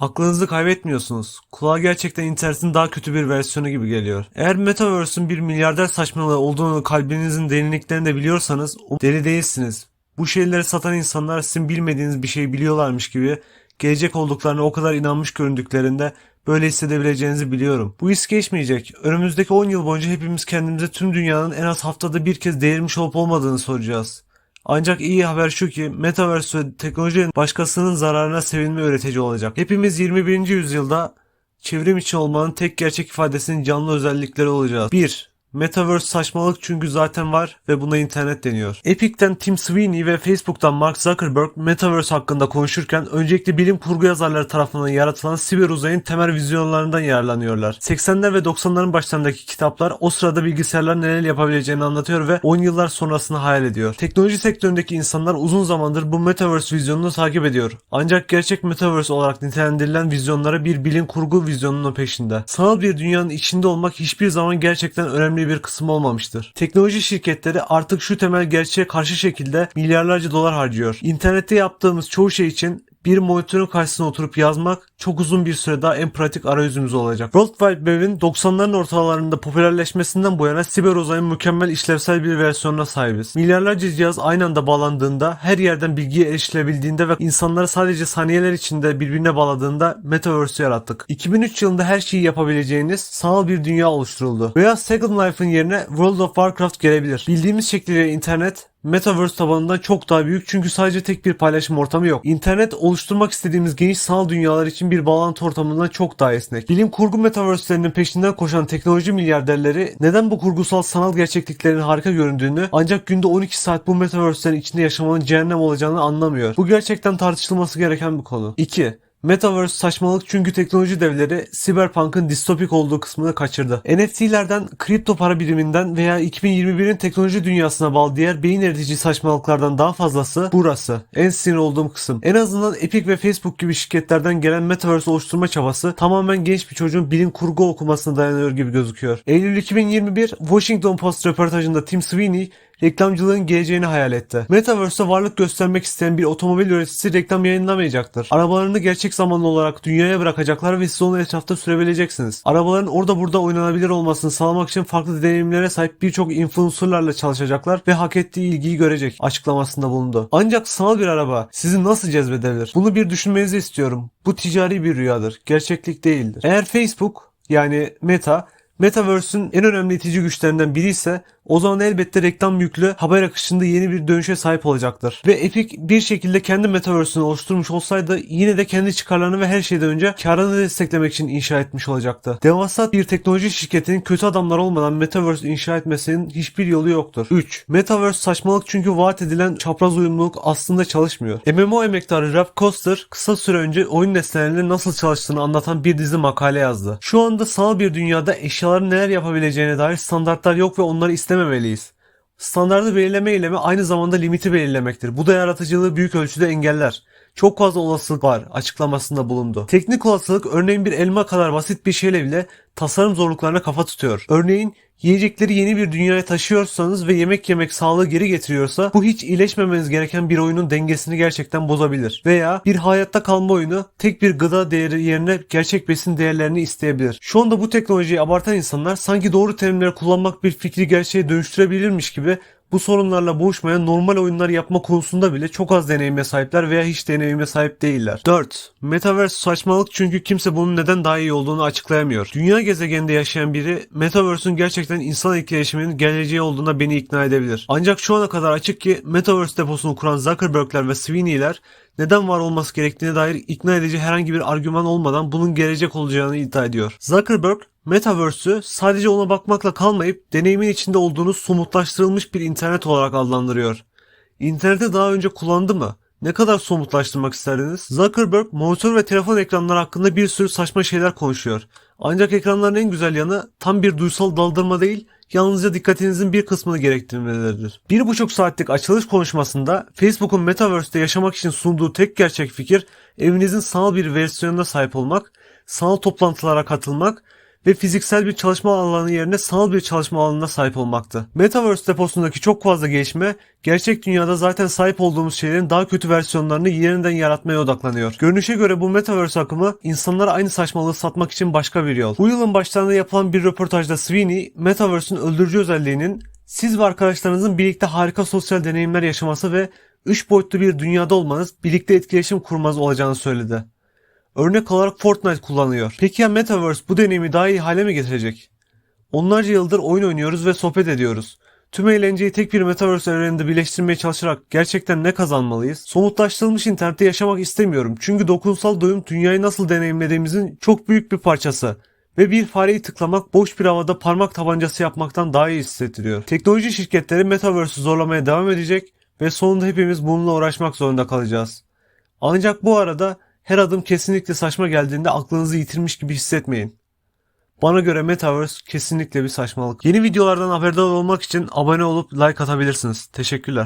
Aklınızı kaybetmiyorsunuz. Kulağa gerçekten internetin daha kötü bir versiyonu gibi geliyor. Eğer Metaverse'ün bir milyarder saçmalığı olduğunu kalbinizin derinliklerinde biliyorsanız o deli değilsiniz. Bu şeyleri satan insanlar sizin bilmediğiniz bir şey biliyorlarmış gibi gelecek olduklarına o kadar inanmış göründüklerinde böyle hissedebileceğinizi biliyorum. Bu his geçmeyecek. Önümüzdeki 10 yıl boyunca hepimiz kendimize tüm dünyanın en az haftada bir kez değirmiş olup olmadığını soracağız. Ancak iyi haber şu ki Metaverse ve teknolojinin başkasının zararına sevinme öğretici olacak. Hepimiz 21. yüzyılda çevrim içi olmanın tek gerçek ifadesinin canlı özellikleri olacağız. 1. Metaverse saçmalık çünkü zaten var ve buna internet deniyor. Epic'ten Tim Sweeney ve Facebook'tan Mark Zuckerberg Metaverse hakkında konuşurken öncelikle bilim kurgu yazarları tarafından yaratılan siber uzayın temel vizyonlarından yararlanıyorlar. 80'ler ve 90'ların başlarındaki kitaplar o sırada bilgisayarlar neler yapabileceğini anlatıyor ve 10 yıllar sonrasını hayal ediyor. Teknoloji sektöründeki insanlar uzun zamandır bu Metaverse vizyonunu takip ediyor. Ancak gerçek Metaverse olarak nitelendirilen vizyonlara bir bilim kurgu vizyonunun peşinde. Sanal bir dünyanın içinde olmak hiçbir zaman gerçekten önemli bir kısım olmamıştır. Teknoloji şirketleri artık şu temel gerçeğe karşı şekilde milyarlarca dolar harcıyor. İnternette yaptığımız çoğu şey için bir monitörün karşısına oturup yazmak çok uzun bir süre daha en pratik arayüzümüz olacak. World Wide Web'in 90'ların ortalarında popülerleşmesinden bu yana siber uzayın mükemmel işlevsel bir versiyonuna sahibiz. Milyarlarca cihaz aynı anda bağlandığında, her yerden bilgiye erişilebildiğinde ve insanları sadece saniyeler içinde birbirine bağladığında Metaverse'ü yarattık. 2003 yılında her şeyi yapabileceğiniz sanal bir dünya oluşturuldu. Veya Second Life'ın yerine World of Warcraft gelebilir. Bildiğimiz şekliyle internet Metaverse tabanından çok daha büyük çünkü sadece tek bir paylaşım ortamı yok. İnternet oluşturmak istediğimiz geniş sanal dünyalar için bir bağlantı ortamından çok daha esnek. Bilim kurgu metaverse'lerinin peşinden koşan teknoloji milyarderleri neden bu kurgusal sanal gerçekliklerin harika göründüğünü ancak günde 12 saat bu metaverse'lerin içinde yaşamanın cehennem olacağını anlamıyor. Bu gerçekten tartışılması gereken bir konu. 2. Metaverse saçmalık çünkü teknoloji devleri Cyberpunk'ın distopik olduğu kısmını kaçırdı. NFT'lerden, kripto para biriminden veya 2021'in teknoloji dünyasına bağlı diğer beyin eritici saçmalıklardan daha fazlası burası. En sinir olduğum kısım. En azından Epic ve Facebook gibi şirketlerden gelen Metaverse oluşturma çabası tamamen genç bir çocuğun bilim kurgu okumasına dayanıyor gibi gözüküyor. Eylül 2021 Washington Post röportajında Tim Sweeney reklamcılığın geleceğini hayal etti. Metaverse'de varlık göstermek isteyen bir otomobil üreticisi reklam yayınlamayacaktır. Arabalarını gerçek zamanlı olarak dünyaya bırakacaklar ve siz onu etrafta sürebileceksiniz. Arabaların orada burada oynanabilir olmasını sağlamak için farklı deneyimlere sahip birçok influencerlarla çalışacaklar ve hak ettiği ilgiyi görecek açıklamasında bulundu. Ancak sanal bir araba sizi nasıl cezbedebilir? Bunu bir düşünmenizi istiyorum. Bu ticari bir rüyadır. Gerçeklik değildir. Eğer Facebook yani Meta Metaverse'ün en önemli itici güçlerinden biri ise o zaman elbette reklam yüklü haber akışında yeni bir dönüşe sahip olacaktır. Ve Epic bir şekilde kendi Metaverse'ünü oluşturmuş olsaydı yine de kendi çıkarlarını ve her şeyden önce karını desteklemek için inşa etmiş olacaktı. Devasa bir teknoloji şirketinin kötü adamlar olmadan Metaverse inşa etmesinin hiçbir yolu yoktur. 3. Metaverse saçmalık çünkü vaat edilen çapraz uyumluluk aslında çalışmıyor. MMO emektarı Ralph Koster kısa süre önce oyun nesnelerinin nasıl çalıştığını anlatan bir dizi makale yazdı. Şu anda sanal bir dünyada eşyaların neler yapabileceğine dair standartlar yok ve onları istememeliyiz. Standardı belirleme eylemi aynı zamanda limiti belirlemektir. Bu da yaratıcılığı büyük ölçüde engeller. Çok fazla olasılık var açıklamasında bulundu. Teknik olasılık örneğin bir elma kadar basit bir şeyle bile tasarım zorluklarına kafa tutuyor. Örneğin yiyecekleri yeni bir dünyaya taşıyorsanız ve yemek yemek sağlığı geri getiriyorsa bu hiç iyileşmemeniz gereken bir oyunun dengesini gerçekten bozabilir. Veya bir hayatta kalma oyunu tek bir gıda değeri yerine gerçek besin değerlerini isteyebilir. Şu anda bu teknolojiyi abartan insanlar sanki doğru terimleri kullanmak bir fikri gerçeğe dönüştürebilirmiş gibi bu sorunlarla boğuşmayan normal oyunlar yapma konusunda bile çok az deneyime sahipler veya hiç deneyime sahip değiller. 4. Metaverse saçmalık çünkü kimse bunun neden daha iyi olduğunu açıklayamıyor. Dünya gezegeninde yaşayan biri Metaverse'ün gerçekten insan etkileşiminin geleceği olduğuna beni ikna edebilir. Ancak şu ana kadar açık ki Metaverse deposunu kuran Zuckerberg'ler ve Sweeney'ler neden var olması gerektiğine dair ikna edici herhangi bir argüman olmadan bunun gelecek olacağını iddia ediyor. Zuckerberg Metaverse'ü sadece ona bakmakla kalmayıp deneyimin içinde olduğunuz somutlaştırılmış bir internet olarak adlandırıyor. İnterneti daha önce kullandı mı? Ne kadar somutlaştırmak isterdiniz? Zuckerberg monitör ve telefon ekranları hakkında bir sürü saçma şeyler konuşuyor. Ancak ekranların en güzel yanı tam bir duysal daldırma değil, yalnızca dikkatinizin bir kısmını gerektirmeleridir. Bir buçuk saatlik açılış konuşmasında Facebook'un Metaverse'de yaşamak için sunduğu tek gerçek fikir evinizin sanal bir versiyonuna sahip olmak, sanal toplantılara katılmak ve fiziksel bir çalışma alanı yerine sanal bir çalışma alanına sahip olmaktı. Metaverse deposundaki çok fazla gelişme gerçek dünyada zaten sahip olduğumuz şeylerin daha kötü versiyonlarını yeniden yaratmaya odaklanıyor. Görünüşe göre bu Metaverse akımı insanlara aynı saçmalığı satmak için başka bir yol. Bu yılın başlarında yapılan bir röportajda Sweeney, Metaverse'ün öldürücü özelliğinin siz ve arkadaşlarınızın birlikte harika sosyal deneyimler yaşaması ve 3 boyutlu bir dünyada olmanız, birlikte etkileşim kurmanız olacağını söyledi. Örnek olarak Fortnite kullanıyor. Peki ya Metaverse bu deneyimi daha iyi hale mi getirecek? Onlarca yıldır oyun oynuyoruz ve sohbet ediyoruz. Tüm eğlenceyi tek bir Metaverse evreninde birleştirmeye çalışarak gerçekten ne kazanmalıyız? Somutlaştırılmış internette yaşamak istemiyorum. Çünkü dokunsal doyum dünyayı nasıl deneyimlediğimizin çok büyük bir parçası. Ve bir fareyi tıklamak boş bir havada parmak tabancası yapmaktan daha iyi hissettiriyor. Teknoloji şirketleri Metaverse'ü zorlamaya devam edecek ve sonunda hepimiz bununla uğraşmak zorunda kalacağız. Ancak bu arada her adım kesinlikle saçma geldiğinde aklınızı yitirmiş gibi hissetmeyin. Bana göre Metaverse kesinlikle bir saçmalık. Yeni videolardan haberdar olmak için abone olup like atabilirsiniz. Teşekkürler.